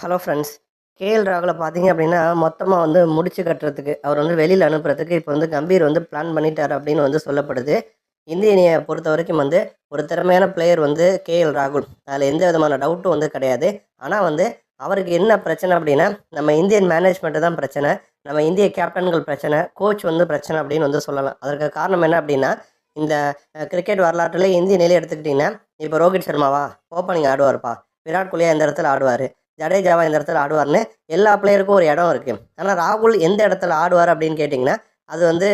Hello friends KL ராகுல பார்த்தீங்க அப்படின்னா மொத்தமாக வந்து முடிச்சு கட்டுறதுக்கு அவர் வந்து வெளியில் அனுப்புறதுக்கு இப்போ வந்து கம்பீர் வந்து பிளான் பண்ணிட்டார் அப்படின்னு வந்து சொல்லப்படுது. இந்திய அணியை பொறுத்த வரைக்கும் வந்து ஒரு திறமையான பிளேயர் வந்து கேஎல் ராகுல். அதில் எந்த விதமான டவுட்டும் வந்து கிடையாது. ஆனால் வந்து அவருக்கு என்ன பிரச்சனை அப்படின்னா நம்ம இந்தியன் மேனேஜ்மெண்ட்டு தான் பிரச்சனை. நம்ம இந்திய கேப்டன்கள் பிரச்சனை கோச் வந்து பிரச்சனை அப்படின்னு வந்து சொல்லலாம். அதற்கு காரணம் என்ன அப்படின்னா இந்த கிரிக்கெட் வரலாற்றில் இந்திய நிலையை எடுத்துக்கிட்டிங்கன்னா இப்போ ரோஹித் சர்மாவா? ஓப்பனிங் ஆடுவார்ப்பா. விராட் கோலியா இந்த இடத்துல ஆடுவார்? ஜடேஜாவா இந்த இடத்துல ஆடுவார்னு எல்லா பிளேயருக்கும் ஒரு இடம் இருக்குது ஆனால் ராகுல் எந்த இடத்துல ஆடுவார் அப்படின்னு கேட்டிங்கன்னா அது வந்து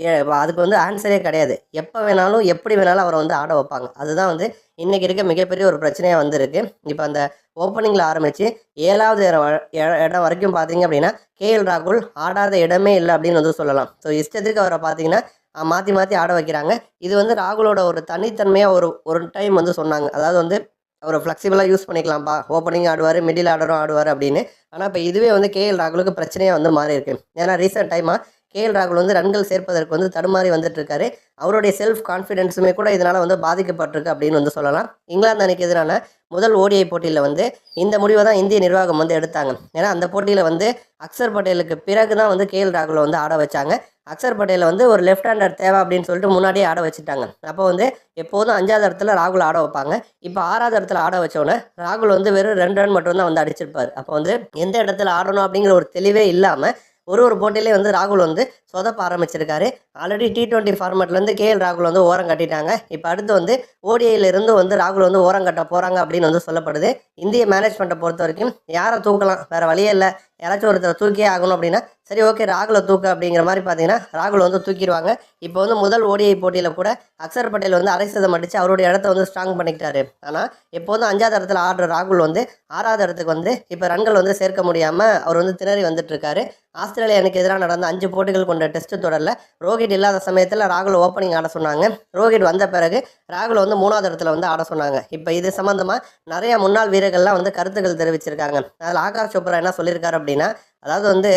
ஏ- அதுக்கு வந்து ஆன்சரே கிடையாது. எப்போ வேணாலும் எப்படி வேணாலும் அவரை வந்து ஆட வைப்பாங்க. அதுதான் வந்து இன்றைக்கி இருக்க மிகப்பெரிய ஒரு பிரச்சனையாக வந்திருக்கு. இப்போ அந்த ஓப்பனிங்கில் ஆரம்பித்து ஏழாவது இடம் வ- இடம் வரைக்கும் பார்த்தீங்க அப்படின்னா கேஎல் ராகுல் ஆடாத இடமே இல்லை அப்படின்னு வந்து சொல்லலாம். ஸோ இஷ்டத்துக்கு அவரை பார்த்தீங்கன்னா மாற்றி மாற்றி ஆட வைக்கிறாங்க. இது வந்து ராகுலோட ஒரு தனித்தன்மையாக ஒரு ஒரு டைம் வந்து சொன்னாங்க. அதாவது வந்து அவர் ஃப்ளெக்சிபிளாக யூஸ் பண்ணிக்கலாம்ப்பா ஓப்பனிங் ஆடுவார் மிடில் ஆர்டரும் ஆடுவார் அப்படின்னு. ஆனால் இப்போ இதுவே வந்து கேஎல் ராகுலுக்கு பிரச்சனையாக வந்து மாறி இருக்கு ஏன்னா ரீசெண்ட் டைமாக கே எல் ராகுல் வந்து ரன்கள் சேர்ப்பதற்கு வந்து தடுமாறி வந்துட்டு இருக்காரு அவருடைய செல்ஃப் கான்ஃபிடென்ஸுமே கூட இதனால் வந்து பாதிக்கப்பட்டிருக்கு அப்படின்னு வந்து சொல்லலாம். இங்கிலாந்து அணிக்கு எதிரான முதல் ஓடிஐ போட்டியில் வந்து இந்த முடிவை தான் இந்திய நிர்வாகம் வந்து எடுத்தாங்க. ஏன்னா அந்த போட்டியில் வந்து அக்சர் பட்டேலுக்கு பிறகு தான் வந்து கே எல் ராகுலை வந்து ஆட வச்சாங்க. அக்சர் பட்டேலை வந்து ஒரு லெஃப்ட் ஹேண்டர் தேவை அப்படின்னு சொல்லிட்டு முன்னாடியே ஆட வச்சுட்டாங்க. அப்போ வந்து எப்போதும் அஞ்சாவது இடத்துல ராகுல் ஆட வைப்பாங்க. இப்போ ஆறாவது இடத்துல ஆட வச்சோன்னே ராகுல் வந்து வெறும் ரெண்டு ரன் மட்டும்தான் வந்து அடிச்சிருப்பார். அப்போ வந்து எந்த இடத்துல ஆடணும் அப்படிங்கிற ஒரு தெளிவே இல்லாமல் ஒரு ஒரு போட்டிலே வந்து ராகுல் வந்து சொதப்ப ஆரம்பிச்சிருக்காரு. ஆல்ரெடி டி டுவெண்ட்டி ஃபார்மேட்லேருந்து கேஎல் ராகுல் வந்து ஓரம் கட்டிட்டாங்க. இப்போ அடுத்து வந்து ODI வந்து ராகுல் வந்து ஓரம் கட்ட போகிறாங்க அப்படின்னு வந்து சொல்லப்படுது. இந்திய மேனேஜ்மெண்ட்டை பொறுத்த வரைக்கும் யாரை தூக்கலாம்? வேறு வழியே இல்லை. யாராச்சும் ஒருத்தர் தூக்கியே ஆகணும் அப்படின்னா சரி ஓகே ராகுலை தூக்கு அப்படிங்கிற மாதிரி பார்த்தீங்கன்னா ராகுல் வந்து தூக்கிடுவாங்க. இப்போ வந்து முதல் ஓடிஐ போட்டியில் கூட அக்சர் பட்டேல் வந்து அரை சதம் அடித்து அவருடைய இடத்த வந்து ஸ்ட்ராங் பண்ணிக்கிட்டாரு. ஆனால் இப்போ வந்து அஞ்சாவது இடத்துல ஆடுற ராகுல் வந்து ஆறாவது இடத்துக்கு வந்து இப்போ ரன்கள் வந்து சேர்க்க முடியாமல் அவர் வந்து திணறி வந்துட்டு இருக்காரு ஆஸ்திரேலியா எனக்கு எதிராக நடந்த அஞ்சு போட்டிகள் கொண்ட டெஸ்ட் தொடரில் ரோஹித் இல்லாத சமயத்தில் ராகுல் ஓப்பனிங் ஆட சொன்னாங்க. ரோஹித் வந்த பிறகு ராகுல் வந்து மூணாவது இடத்துல வந்து ஆட சொன்னாங்க. இப்போ இது சம்மந்தமாக நிறைய முன்னாள் வீரர்கள்லாம் வந்து கருத்துக்கள் தெரிவிச்சிருக்காங்க. அதில் ஆகாஷ் சோப்ரா என்ன சொல்லியிருக்காரு அப்படின்னா அதாவது வந்து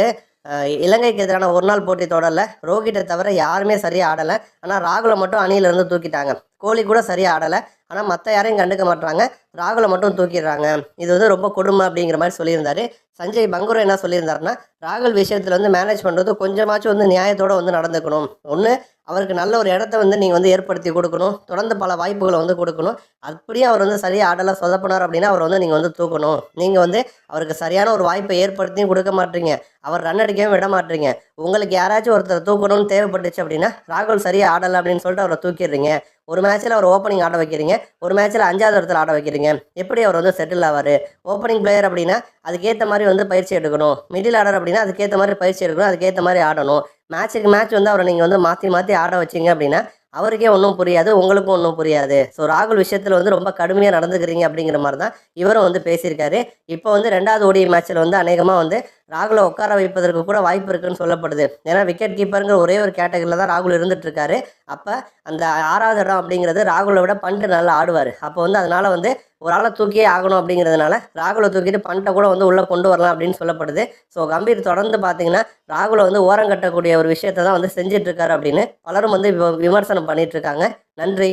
இலங்கைக்கு எதிரான ஒரு நாள் போட்டி தொடரில். ரோஹிட்டை தவிர யாருமே சரியாக ஆடலை. ஆனால் ராகுலை மட்டும் அணியிலிருந்து தூக்கிட்டாங்க. கோலி கூட சரியாக ஆடலை. ஆனால் மற்ற யாரையும் கண்டுக்க மாட்டுறாங்க ராகுலை மட்டும் தூக்கிடுறாங்க. இது வந்து ரொம்ப கொடுமை அப்படிங்கிற மாதிரி சொல்லியிருந்தார். சஞ்சய் பங்குரம் என்ன சொல்லியிருந்தாருன்னா ராகுல் விஷயத்தில் வந்து மேனேஜ் பண்ணுறது கொஞ்சமாச்சும் வந்து நியாயத்தோடு வந்து நடந்துக்கணும். ஒன்று அவருக்கு நல்ல ஒரு இடத்த வந்து நீங்கள் வந்து ஏற்படுத்தி கொடுக்கணும். தொடர்ந்து பல வாய்ப்புகளை வந்து கொடுக்கணும். அப்படியே அவர் வந்து சரியாக ஆடலாம் சொதப்பினார் அப்படின்னா அவர் வந்து நீங்கள் வந்து தூக்கணும். நீங்கள் வந்து அவருக்கு சரியான ஒரு வாய்ப்பை ஏற்படுத்தியும் கொடுக்க மாட்டீங்க. அவர் ரன் அடிக்கவும் விட மாட்டீங்க. உங்களுக்கு யாராச்சும் ஒருத்தர் தூக்கணும்னு தேவைப்பட்டுச்சு அப்படின்னா ராகுல் சரியாக ஆடலை அப்படின்னு சொல்லிட்டு அவரை தூக்கிடுறீங்க. ஒரு மேட்ச்சில் அவர் ஓப்பனிங் ஆட வைக்கிறீங்க. ஒரு மேட்ச்சில் அஞ்சாவது இடத்துல ஆட வைக்கிறீங்க. எப்படி அவர் வந்து செட்டில் ஆவார்? ஓப்பனிங் பிளேயர் அப்படின்னா அதுக்கேற்ற மாதிரி வந்து பயிற்சி எடுக்கணும். மிடில் ஆர்டர் அப்படின்னா அதுக்கேற்ற மாதிரி பயிற்சி எடுக்கணும் அதுக்கேற்ற மாதிரி ஆடணும். மேட்ச்சுக்கு மேட்ச் வந்து அவரை நீங்கள் வந்து மாற்றி மாற்றி ஆட வச்சீங்க அப்படின்னா அவருக்கே ஒன்றும் புரியாது உங்களுக்கும் ஒன்றும் புரியாது. ஸோ ராகுல் விஷயத்தில் வந்து ரொம்ப கடுமையாக நடந்துக்கிறீங்க அப்படிங்கிற மாதிரி தான் இவரும் வந்து பேசியிருக்காரு. இப்போ வந்து ரெண்டாவது ஓடிய மேட்ச்சில் வந்து அநேகமாக வந்து ராகுலை உட்கார வைப்பதற்கு கூட வாய்ப்பு இருக்குன்னு சொல்லப்படுது. ஏன்னா விக்கெட் கீப்பருங்கிற ஒரே ஒரு கேட்டகரியில் தான் ராகுல் இருந்துட்டு இருக்காரு அப்போ அந்த ஆறாவது இடம் அப்படிங்கிறது ராகுலை விட பண்ட்டு நல்லா ஆடுவார். அப்போ வந்து அதனால வந்து ஒரு ஆளை தூக்கியே ஆகணும் அப்படிங்கிறதுனால ராகுலை தூக்கிட்டு பண்ட்டை கூட வந்து உள்ளே கொண்டு வரலாம் அப்படின்னு சொல்லப்படுது. ஸோ கம்பீர் தொடர்ந்து பார்த்தீங்கன்னா ராகுலை வந்து ஓரம் கட்டக்கூடிய ஒரு விஷயத்தை தான் வந்து செஞ்சிட்ருக்காரு அப்படின்னு பலரும் வந்து விமர்சனம் பண்ணிட்டு இருக்காங்க நன்றி.